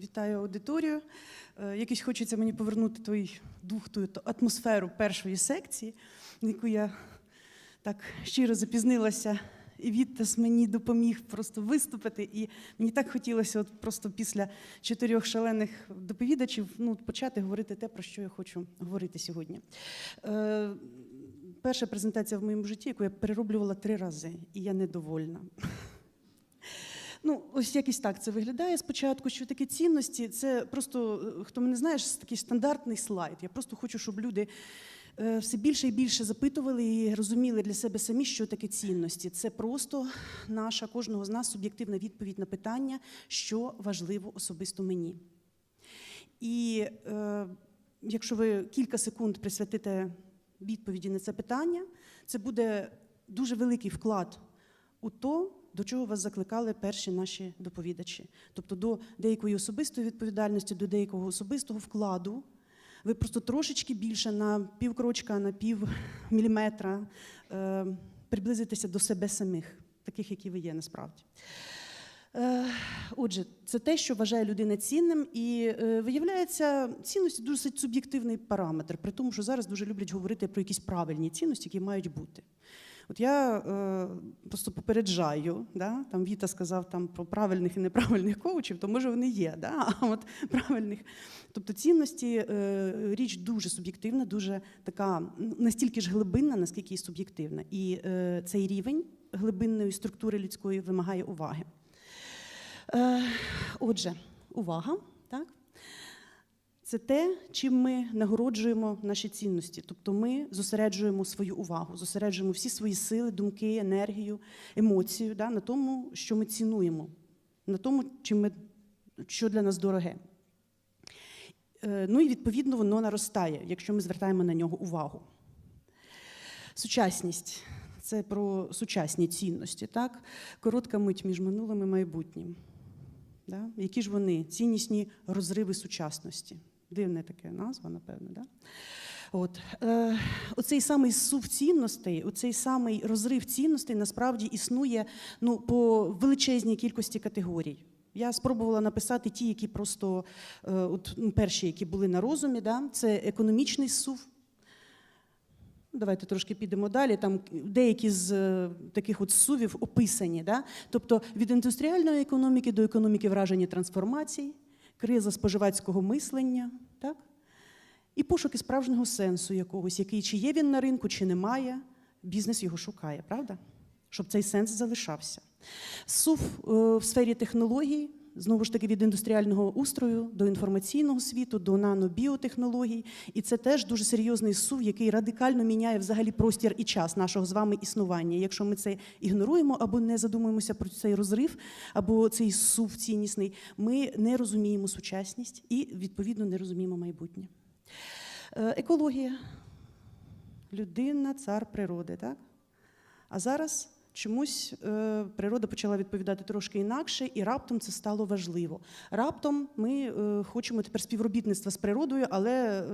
вітаю аудиторію. Е, Якось хочеться мені повернути той дух, ту атмосферу першої секції, на яку я так щиро запізнилася. І Віттас мені допоміг просто виступити. І мені так хотілося, от просто після чотирьох шалених доповідачів, ну, почати говорити те, про що я хочу говорити сьогодні. Е, перша презентація в моєму житті, яку я перероблювала три рази, і я недовольна. Ну, ось якось так це виглядає спочатку, що такі цінності це просто, е, хто мене знає, такий стандартний слайд. Я просто хочу, щоб люди е, все більше і більше запитували і розуміли для себе самі, що таке цінності. Це просто наша кожного з нас суб'єктивна відповідь на питання, що важливо особисто мені. І е, якщо ви кілька секунд присвятите відповіді на це питання, це буде дуже великий вклад у то, до чого вас закликали перші наші доповідачі. Тобто до деякої особистої відповідальності, до деякого особистого вкладу. Ви просто трошечки більше на півкрочка, на пів міліметра е, приблизитеся до себе самих, таких, які ви є насправді. Е, Отже, це те, що вважає людина цінним, і е, виявляється, цінності досить суб'єктивний параметр, при тому, що зараз дуже люблять говорити про якісь правильні цінності, які мають бути. От я е, просто попереджаю, да? там Віта сказав там про правильних і неправильних коучів, то може вони є, да? а от правильних. Тобто цінності е, річ дуже суб'єктивна, дуже така настільки ж глибинна, наскільки і суб'єктивна. І е, цей рівень глибинної структури людської вимагає уваги. Е, Отже, увага, так? Це те, чим ми нагороджуємо наші цінності. Тобто ми зосереджуємо свою увагу, зосереджуємо всі свої сили, думки, енергію, емоцію да, на тому, що ми цінуємо, на тому, чим ми, що для нас дороге. Е, Ну і відповідно воно наростає, якщо ми звертаємо на нього увагу. Сучасність це про сучасні цінності, так? Коротка мить між минулим і майбутнім. Да? Які ж вони? Ціннісні розриви сучасності. Дивна така назва, напевно. Да? От. Е, оцей самий сув цінностей, оцей самий розрив цінностей насправді існує ну, по величезній кількості категорій. Я спробувала написати ті, які просто е, от, ну, перші, які були на розумі. Да? Це економічний сув. Давайте трошки підемо далі. Там деякі з е, таких от сувів описані. Да? Тобто від індустріальної економіки до економіки враження трансформацій, криза споживацького мислення, так? і пошуки справжнього сенсу якогось, який чи є він на ринку, чи немає, бізнес його шукає, правда? Щоб цей сенс залишався. Сув е, в сфері технологій, знову ж таки, від індустріального устрою до інформаційного світу, до нанобіотехнологій. І це теж дуже серйозний сув, який радикально міняє взагалі простір і час нашого з вами існування. Якщо ми це ігноруємо або не задумуємося про цей розрив, або цей сув ціннісний, ми не розуміємо сучасність і, відповідно, не розуміємо майбутнє. Е, Екологія. Людина, цар природи, так? А зараз чомусь е, природа почала відповідати трошки інакше, і раптом це стало важливо. Раптом ми е, хочемо тепер співробітництва з природою, але е,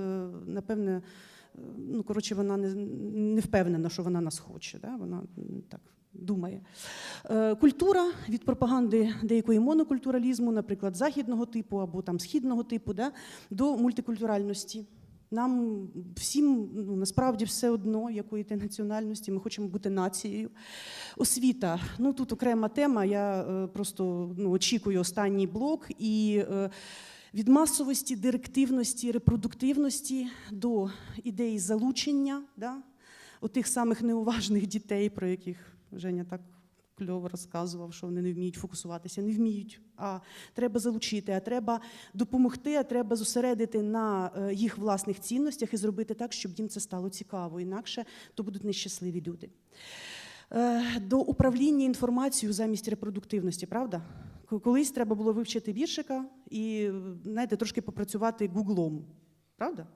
напевне, е, ну коротше, вона не, не впевнена, що вона нас хоче. Да? Вона так. Думає. Е, Культура від пропаганди деякої монокультуралізму, наприклад, західного типу або там східного типу, да, до мультикультуральності. Нам всім ну, насправді все одно, якої ти національності, ми хочемо бути нацією. Освіта. Ну тут окрема тема. Я е, просто ну, очікую останній блок. І е, від масовості, директивності, репродуктивності до ідеї залучення да, отих самих неуважних дітей, про яких Женя так кльово розказував, що вони не вміють фокусуватися, не вміють. А треба залучити, а треба допомогти, а треба зосередити на е, їх власних цінностях і зробити так, щоб їм це стало цікаво. Інакше то будуть нещасливі люди. Е, До управління інформацією замість репродуктивності, правда? Колись треба було вивчити віршика і, знаєте, трошки попрацювати гуглом. Правда?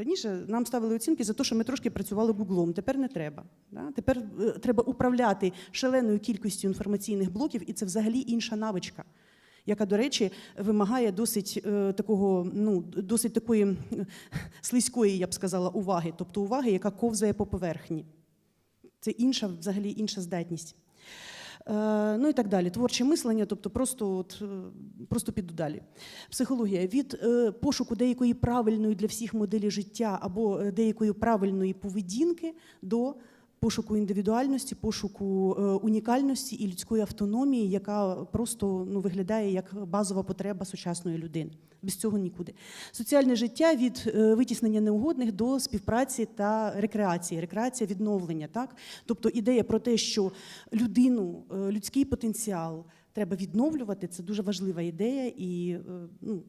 Раніше нам ставили оцінки за те, що ми трошки працювали гуглом. Тепер не треба. Да? Тепер е, треба управляти шаленою кількістю інформаційних блоків, і це взагалі інша навичка, яка, до речі, вимагає досить е, такого, ну, досить такої слизької, я б сказала, уваги, тобто уваги, яка ковзає по поверхні. Це інша, взагалі інша здатність. Е, Ну і так далі. Творче мислення, тобто просто, от, е, просто піду далі. Психологія від е, пошуку деякої правильної для всіх моделі життя або деякої правильної поведінки до пошуку індивідуальності, пошуку е, унікальності і людської автономії, яка просто ну, виглядає як базова потреба сучасної людини. Без цього нікуди. Соціальне життя від е, витіснення неугодних до співпраці та рекреації, рекреація відновлення. Так? Тобто ідея про те, що людину, е, людський потенціал треба відновлювати, це дуже важлива ідея, і ну,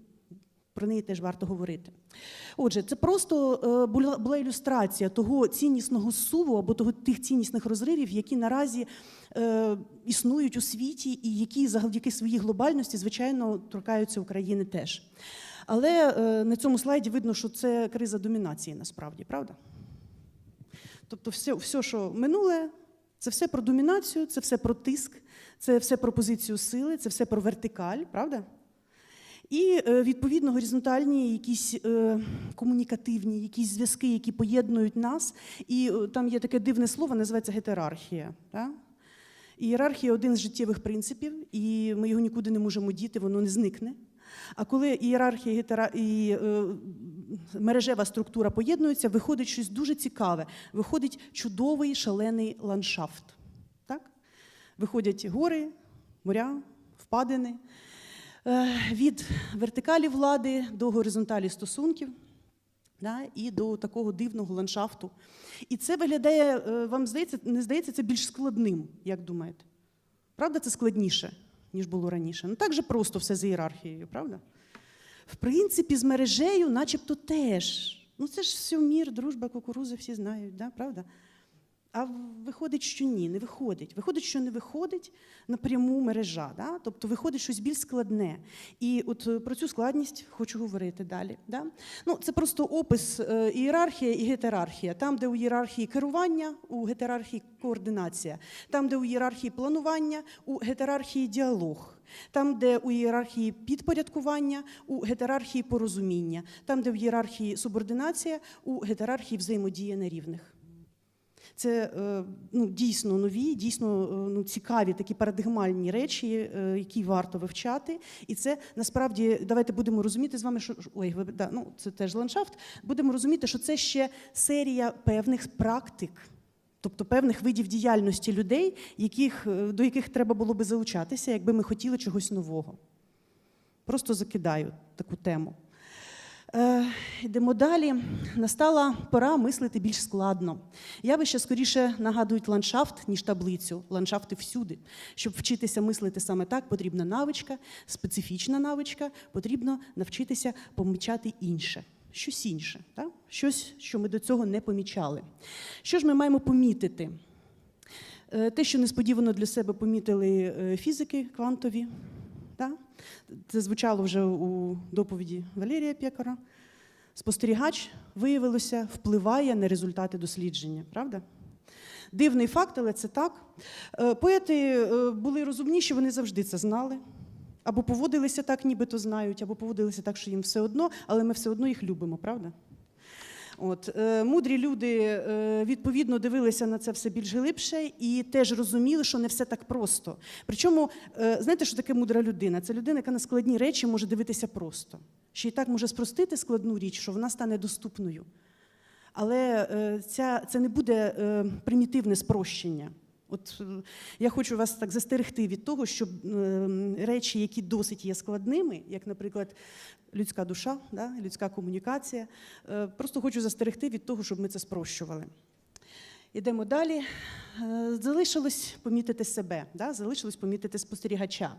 про неї теж варто говорити. Отже, це просто е, була, ілюстрація того ціннісного суву або того тих ціннісних розривів, які наразі е, існують у світі, і які завдяки своїй глобальності, звичайно, торкаються України теж. Але е, на цьому слайді видно, що це криза домінації насправді, правда? Тобто, все, все, що минуле, це все про домінацію, це все про тиск, це все про позицію сили, це все про вертикаль, правда? І е, відповідно горизонтальні якісь е, комунікативні, якісь зв'язки, які поєднують нас. І е, там є таке дивне слово, називається гетерархія. Ієрархія один з життєвих принципів, і ми його нікуди не можемо діти, воно не зникне. А коли ієрархія гетера... і е, мережева структура поєднуються, виходить щось дуже цікаве. Виходить чудовий шалений ландшафт. Так? Виходять гори, моря, впадини. Е, від вертикалі влади до горизонталі стосунків да, і до такого дивного ландшафту. І це виглядає, е, вам здається, не здається, це більш складним, як думаєте? Правда, це складніше, ніж було раніше. Ну так же просто все з ієрархією, правда? В принципі, з мережею, начебто, теж. Ну це ж все мір, дружба, кукурузи, всі знають, да, правда? А виходить, що ні, не виходить. Виходить, що не виходить напряму мережа. Да? Тобто виходить щось більш складне. І от е, про цю складність хочу говорити далі. Да? Ну, це просто опис е, ієрархія і гетерархія. Там, де у ієрархії керування, у гетерархії координація. Там, де у ієрархії планування, у гетерархії діалог. Там, де у ієрархії підпорядкування, у гетерархії порозуміння. Там, де в ієрархії субординація, у гетерархії взаємодія на рівних. Це е, ну, дійсно нові, дійсно е, ну, цікаві такі парадигмальні речі, е, які варто вивчати. І це насправді давайте будемо розуміти з вами, що ой, да, ну, це теж ландшафт. Будемо розуміти, що це ще серія певних практик. Тобто певних видів діяльності людей, яких, до яких треба було би залучатися, якби ми хотіли чогось нового. Просто закидаю таку тему. Е, йдемо далі. Настала пора мислити більш складно. Явища скоріше нагадують ландшафт, ніж таблицю. Ландшафти всюди. Щоб вчитися мислити саме так, потрібна навичка, специфічна навичка, потрібно навчитися помічати інше. Щось інше, так? щось, що ми до цього не помічали. Що ж ми маємо помітити? Е, Те, що несподівано для себе помітили е, фізики квантові? Це звучало вже у доповіді Валерія Пєкара. Спостерігач, виявилося, впливає на результати дослідження, правда? Дивний факт, але це так. Е, Поети е, були розумніші, вони завжди це знали. Або поводилися так, нібито знають, або поводилися так, що їм все одно, але ми все одно їх любимо, правда? От, е, мудрі люди е, відповідно дивилися на це все більш глибше і теж розуміли, що не все так просто. Причому, е, знаєте, що таке мудра людина? Це людина, яка на складні речі може дивитися просто. Ще й так може спростити складну річ, що вона стане доступною. Але ця, це не буде примітивне спрощення. От е, я хочу вас так застерегти від того, щоб е, речі, які досить є складними, як, наприклад, людська душа, да, людська комунікація, е, просто хочу застерегти від того, щоб ми це спрощували. Ідемо далі. Е, Залишилось помітити себе, да? залишилось помітити спостерігача.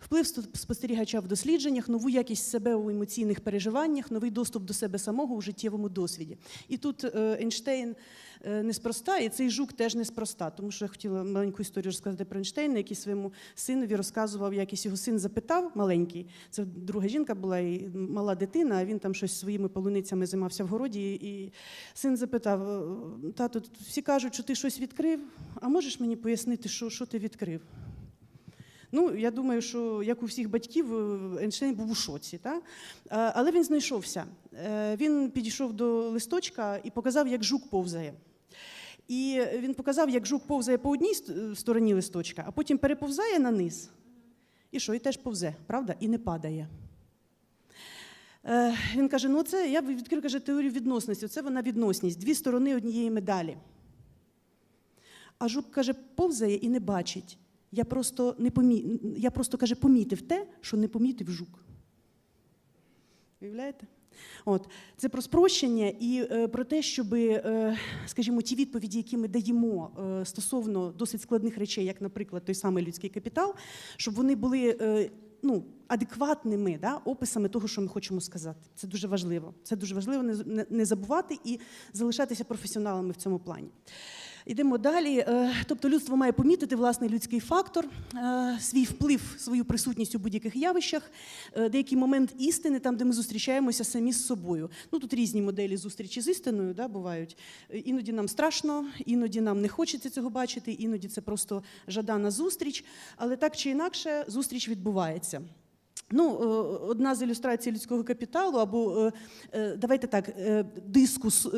Вплив спостерігача в дослідженнях, нову якість себе у емоційних переживаннях, новий доступ до себе самого у життєвому досвіді. І тут е, Ейнштейн е, неспроста, і цей жук теж неспроста, тому що я хотіла маленьку історію розказати про Ейнштейна, який своєму синові розказував, якось його син запитав, маленький, це друга жінка була і мала дитина, а він там щось своїми полуницями займався в городі, і син запитав: «Е, тато, всі кажуть, що ти щось відкрив, а можеш мені пояснити, що, що ти відкрив? Ну, я думаю, що як у всіх батьків, е, Ейнштейн був у шоці. Та? Е, Але він знайшовся. Е, Він підійшов до листочка і показав, як жук повзає. І він показав, як жук повзає по одній стороні листочка, а потім переповзає на низ. І що? І теж повзе, правда? І не падає. Він каже: ну це я відкрив каже, теорію відносності. Це вона відносність, дві сторони однієї медалі. А жук каже, повзає і не бачить. Я просто, не помі... я просто каже, помітив те, що не помітив жук. Уявляєте? От. Це про спрощення і е, про те, щоб, е, скажімо, ті відповіді, які ми даємо е, стосовно досить складних речей, як, наприклад, той самий людський капітал, щоб вони були е, ну, адекватними да, описами того, що ми хочемо сказати. Це дуже важливо. Це дуже важливо не, не- забувати і залишатися професіоналами в цьому плані. Йдемо далі. Е, Тобто людство має помітити власний людський фактор, е, свій вплив, свою присутність у будь-яких явищах, е, деякий момент істини, там, де ми зустрічаємося самі з собою. Ну тут різні моделі зустрічі з істиною да, бувають. Іноді нам страшно, іноді нам не хочеться цього бачити, іноді це просто жадана зустріч. Але так чи інакше, зустріч відбувається. Ну, е, одна з ілюстрацій людського капіталу, або е, е, давайте так, дискус,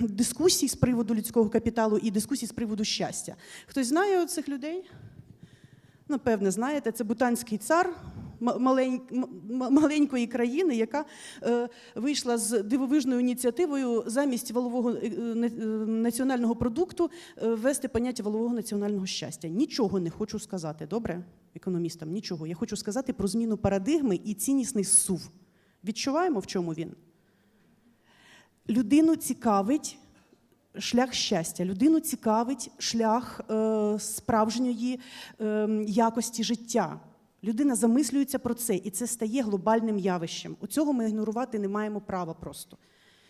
дискусій з приводу людського капіталу і дискусій з приводу щастя. Хтось знає цих людей? Напевне, знаєте, це бутанський цар маленької країни, яка е, вийшла з дивовижною ініціативою замість валового е, е, на- національного продукту ввести поняття валового національного щастя. Нічого не хочу сказати, добре, економістам, нічого. Я хочу сказати про зміну парадигми і ціннісний зсув. Відчуваємо, в чому він? Людину цікавить шлях щастя, людину цікавить шлях е, справжньої е, якості життя. Людина замислюється про це, і це стає глобальним явищем. У цього ми ігнорувати не маємо права просто.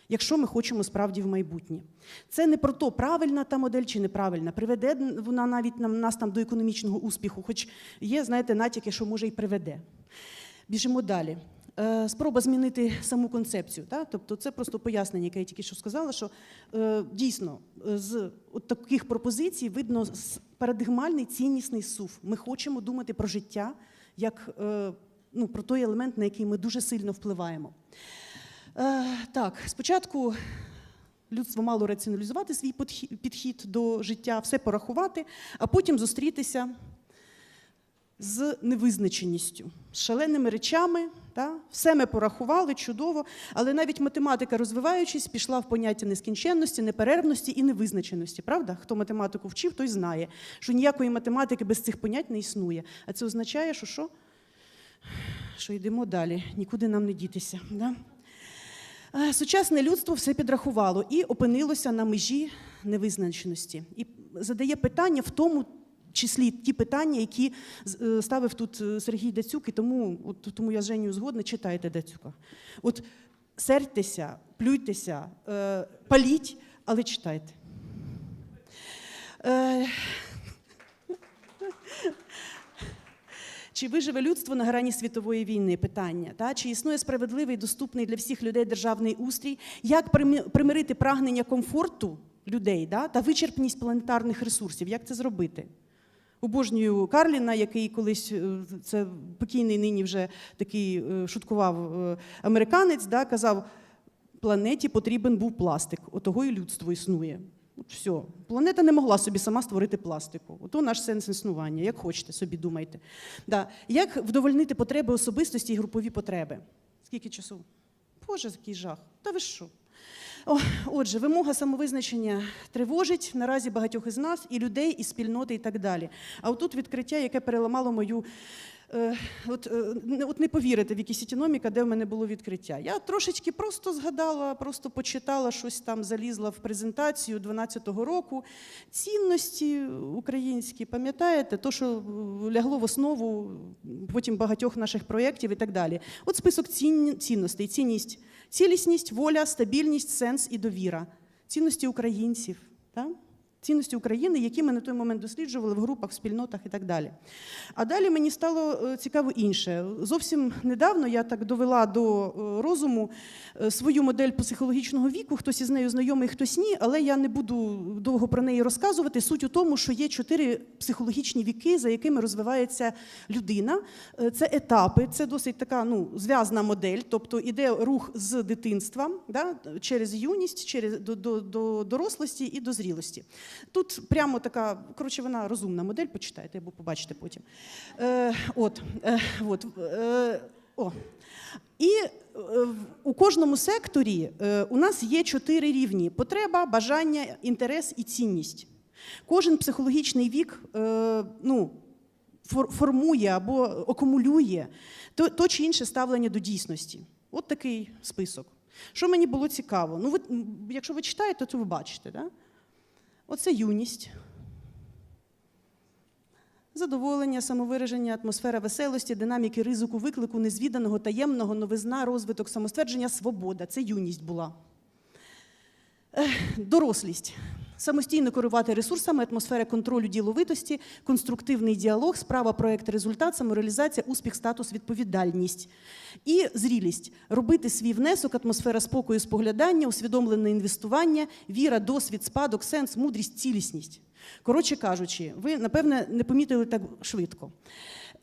Якщо ми хочемо справді в майбутнє, це не про то, правильна та модель чи неправильна. Приведе вона навіть нам нас там до економічного успіху, хоч є, знаєте, натяки, що може і приведе. Біжимо далі. Е, Спроба змінити саму концепцію. Та? Тобто це просто пояснення, яке я тільки що сказала, що е, дійсно е, з от таких пропозицій видно парадигмальний ціннісний сув. Ми хочемо думати про життя як е, ну, про той елемент, на який ми дуже сильно впливаємо. Е, так, спочатку людство мало раціоналізувати свій підхід до життя, все порахувати, а потім зустрітися з невизначеністю, з шаленими речами. Та? Все ми порахували чудово, але навіть математика, розвиваючись, пішла в поняття нескінченності, неперервності і невизначеності. Правда? Хто математику вчив, той знає, що ніякої математики без цих понять не існує. А це означає, що що? Що йдемо далі, нікуди нам не дітися. Да? Сучасне людство все підрахувало і опинилося на межі невизначеності. І задає питання в тому числі ті питання, які е, ставив тут е, Сергій Дацюк, і тому, от, тому я з Женю згодна, читайте Дацюка. От сердьтеся, плюйтеся, е, паліть, але читайте. Чи виживе людство на грані світової війни? Питання. Та? Чи існує справедливий, доступний для всіх людей державний устрій? Як примирити прагнення комфорту людей да? та вичерпність планетарних ресурсів? Як це зробити? Обожнюю Карліна, який колись е, це покійний нині вже такий е, шуткував е, американець, да, казав: планеті потрібен був пластик, отого і людство існує. От все. Планета не могла собі сама створити пластику. Ото наш сенс існування. Як хочете, собі думайте. Да. Як вдовольнити потреби особистості і групові потреби? Скільки часу? Боже, який жах. Та ви що? Отже, вимога самовизначення тривожить наразі багатьох із нас, і людей, і спільноти, і так далі. А отут відкриття, яке переламало мою. Е, от, е, от не повірите, в якісь ітіноміка, де в мене було відкриття. Я трошечки просто згадала, просто почитала щось там, залізла в презентацію 12-го року. Цінності українські, пам'ятаєте, то, що е, лягло в основу потім багатьох наших проєктів і так далі. От список цін, цінностей: цінність, цілісність, воля, стабільність, сенс і довіра. Цінності українців. Так? Цінності України, які ми на той момент досліджували в групах, в спільнотах і так далі. А далі мені стало е, цікаво інше. Зовсім недавно я так довела до е, розуму е, свою модель психологічного віку. Хтось із нею знайомий, хтось ні, але я не буду довго про неї розказувати. Суть у тому, що є чотири психологічні віки, за якими розвивається людина. Це етапи, це досить така ну, зв'язна модель, тобто іде рух з дитинства да, через юність, через до, до, до дорослості і до зрілості. Тут прямо така, коротше, вона розумна модель, почитайте або побачите потім. Е, от, е, от, е, о. І е, у кожному секторі е, у нас є чотири рівні: потреба, бажання, інтерес і цінність. Кожен психологічний вік е, ну, формує або акумулює то, чи інше ставлення до дійсності. От такий список. Що мені було цікаво? Ну, ви, якщо ви читаєте, то ви бачите. Да? Оце юність. Задоволення, самовираження, атмосфера веселості, динаміки ризику, виклику, незвіданого, таємного, новизна, розвиток, самоствердження, свобода. Це юність була. Дорослість. Самостійно керувати ресурсами, атмосфера контролю діловитості, конструктивний діалог, справа, проект, результат, самореалізація, успіх, статус, відповідальність. І зрілість робити свій внесок, атмосфера спокою, споглядання, усвідомлене інвестування, віра, досвід, спадок, сенс, мудрість, цілісність. Коротше кажучи, ви напевне не помітили так швидко.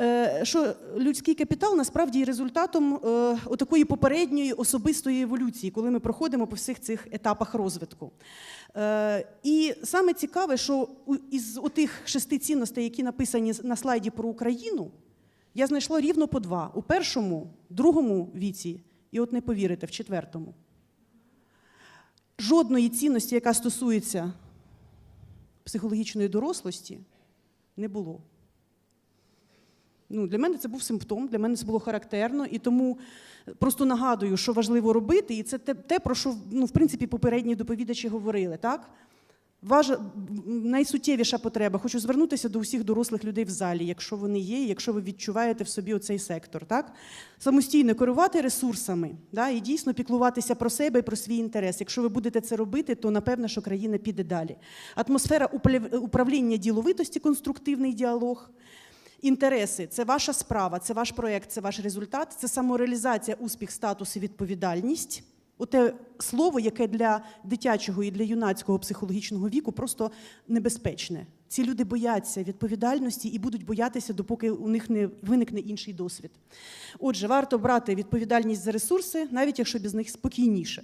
Е, Що людський капітал насправді є результатом е, отакої попередньої особистої еволюції, коли ми проходимо по всіх цих етапах розвитку. Е, І саме цікаве, що із отих шести цінностей, які написані на слайді про Україну, я знайшла рівно по два: у першому, другому віці, і от не повірите, в четвертому. Жодної цінності, яка стосується психологічної дорослості, не було. Ну, для мене це був симптом, для мене це було характерно, і тому просто нагадую, що важливо робити, і це те, те про що ну, в принципі попередні доповідачі говорили. Так? Важа, м, найсуттєвіша потреба. Хочу звернутися до усіх дорослих людей в залі, якщо вони є, якщо ви відчуваєте в собі оцей сектор. Так? Самостійно керувати ресурсами да, і дійсно піклуватися про себе і про свій інтерес. Якщо ви будете це робити, то напевно, що країна піде далі. Атмосфера управління діловитості, конструктивний діалог. Інтереси це ваша справа, це ваш проєкт, це ваш результат, це самореалізація, успіх, статус і відповідальність. Оте слово, яке для дитячого і для юнацького психологічного віку просто небезпечне. Ці люди бояться відповідальності і будуть боятися, допоки у них не виникне інший досвід. Отже, варто брати відповідальність за ресурси, навіть якщо без них спокійніше.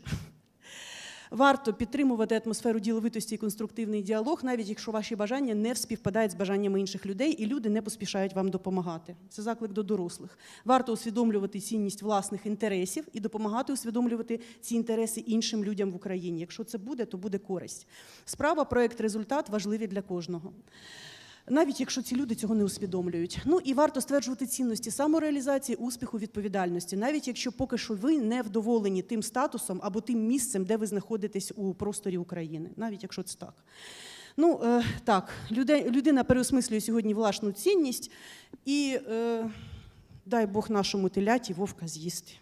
Варто підтримувати атмосферу діловитості і конструктивний діалог, навіть якщо ваші бажання не співпадають з бажаннями інших людей, і люди не поспішають вам допомагати. Це заклик до дорослих. Варто усвідомлювати цінність власних інтересів і допомагати усвідомлювати ці інтереси іншим людям в Україні. Якщо це буде, то буде користь. Справа, проект, результат важливі для кожного. Навіть якщо ці люди цього не усвідомлюють. Ну і варто стверджувати цінності самореалізації, успіху, відповідальності, навіть якщо поки що ви не вдоволені тим статусом або тим місцем, де ви знаходитесь у просторі України, навіть якщо це так. Ну е, так, людина переосмислює сьогодні власну цінність, і е, дай Бог нашому теляті вовка з'їсти.